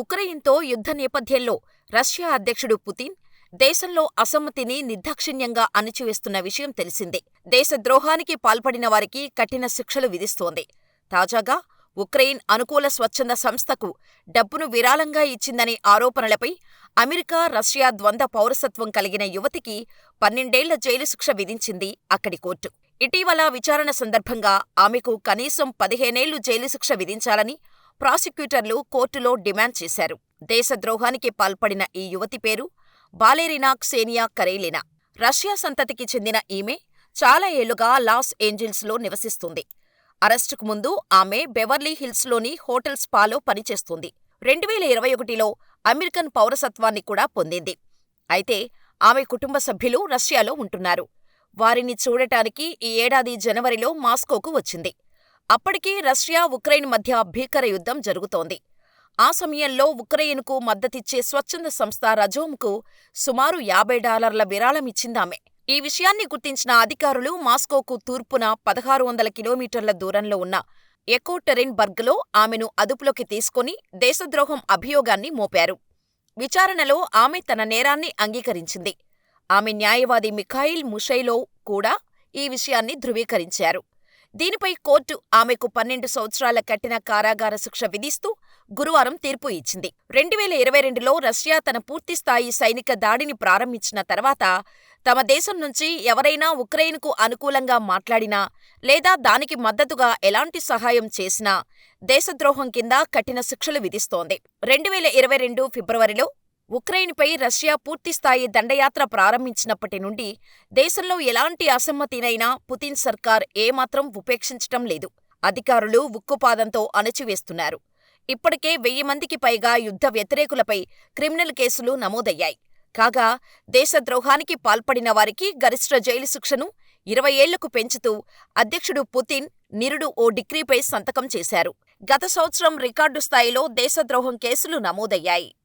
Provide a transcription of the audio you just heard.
ఉక్రెయిన్తో యుద్ధ నేపథ్యంలో రష్యా అధ్యక్షుడు పుతిన్ దేశంలో అసమ్మతిని నిర్దాక్షిణ్యంగా అణిచివేస్తున్న విషయం తెలిసిందే. దేశద్రోహానికి పాల్పడిన వారికి కఠిన శిక్షలు విధిస్తోంది. తాజాగా ఉక్రెయిన్ అనుకూల స్వచ్ఛంద సంస్థకు డబ్బును విరాళంగా ఇచ్చిందనే ఆరోపణలపై అమెరికా, రష్యా ద్వంద్వ పౌరసత్వం కలిగిన యువతికి పన్నెండేళ్ళ జైలు శిక్ష విధించింది అక్కడి కోర్టు. ఇటీవల విచారణ సందర్భంగా ఆమెకు కనీసం పదిహేనేళ్ళు జైలు శిక్ష విధించాలని ప్రాసిక్యూటర్లు కోర్టులో డిమాండ్ చేశారు. దేశద్రోహానికి పాల్పడిన ఈ యువతి పేరు బాలేరినా క్సేనియా కరేలినా. రష్యా సంతతికి చెందిన ఈమె చాలా ఏళ్ళుగా లాస్ ఏంజిల్స్లో నివసిస్తుంది. అరెస్టుకు ముందు ఆమె బెవర్లీ హిల్స్లోని హోటల్ స్పాలో పనిచేస్తోంది. రెండువేల ఇరవై ఒకటిలో అమెరికన్ పౌరసత్వాన్ని కూడా పొందింది. అయితే ఆమె కుటుంబ సభ్యులు రష్యాలో ఉంటున్నారు. వారిని చూడటానికి ఈ ఏడాది జనవరిలో మాస్కోకు వచ్చింది. అప్పటికే రష్యా, ఉక్రెయిన్ మధ్య భీకర యుద్ధం జరుగుతోంది. ఆ సమయంలో ఉక్రెయిన్కు మద్దతిచ్చే స్వచ్ఛంద సంస్థ రజోమ్కు సుమారు యాభై డాలర్ల విరాళమిచ్చిందామె. ఈ విషయాన్ని గుర్తించిన అధికారులు మాస్కోకు తూర్పున పదహారు వందల కిలోమీటర్ల దూరంలో ఉన్న ఎకోటెరిన్బర్గ్లో ఆమెను అదుపులోకి తీసుకుని దేశద్రోహం అభియోగాన్ని మోపారు. విచారణలో ఆమె తన నేరాన్ని అంగీకరించింది. ఆమె న్యాయవాది మిఖాయిల్ ముషైలోవ్ కూడా ఈ విషయాన్ని ధృవీకరించారు. దీనిపై కోర్టు ఆమెకు పన్నెండు సంవత్సరాల కఠిన కారాగార శిక్ష విధిస్తూ గురువారం తీర్పు ఇచ్చింది. రెండువేల ఇరవై రెండులో రష్యా తన పూర్తిస్థాయి సైనిక దాడిని ప్రారంభించిన తర్వాత తమ దేశం నుంచి ఎవరైనా ఉక్రెయిన్కు అనుకూలంగా మాట్లాడినా లేదా దానికి మద్దతుగా ఎలాంటి సహాయం చేసినా దేశద్రోహం కింద కఠిన శిక్షలు విధిస్తోంది. రెండువేల ఇరవై రెండు ఫిబ్రవరిలో ఉక్రెయిన్పై రష్యా పూర్తిస్థాయి దండయాత్ర ప్రారంభించినప్పటి నుండి దేశంలో ఎలాంటి అసమ్మతినైనా పుతిన్ సర్కార్ ఏమాత్రం ఉపేక్షించటం లేదు. అధికారులు ఉక్కుపాదంతో అణచివేస్తున్నారు. ఇప్పటికే వెయ్యి మందికి పైగా యుద్ధ వ్యతిరేకులపై క్రిమినల్ కేసులు నమోదయ్యాయి. కాగా దేశద్రోహానికి పాల్పడిన వారికి గరిష్ఠ జైలు శిక్షను ఇరవై ఏళ్ళకు పెంచుతూ అధ్యక్షుడు పుతిన్ నిరుడు ఓ డిక్రీపై సంతకం చేశారు. గత సంవత్సరం రికార్డు స్థాయిలో దేశద్రోహం కేసులు నమోదయ్యాయి.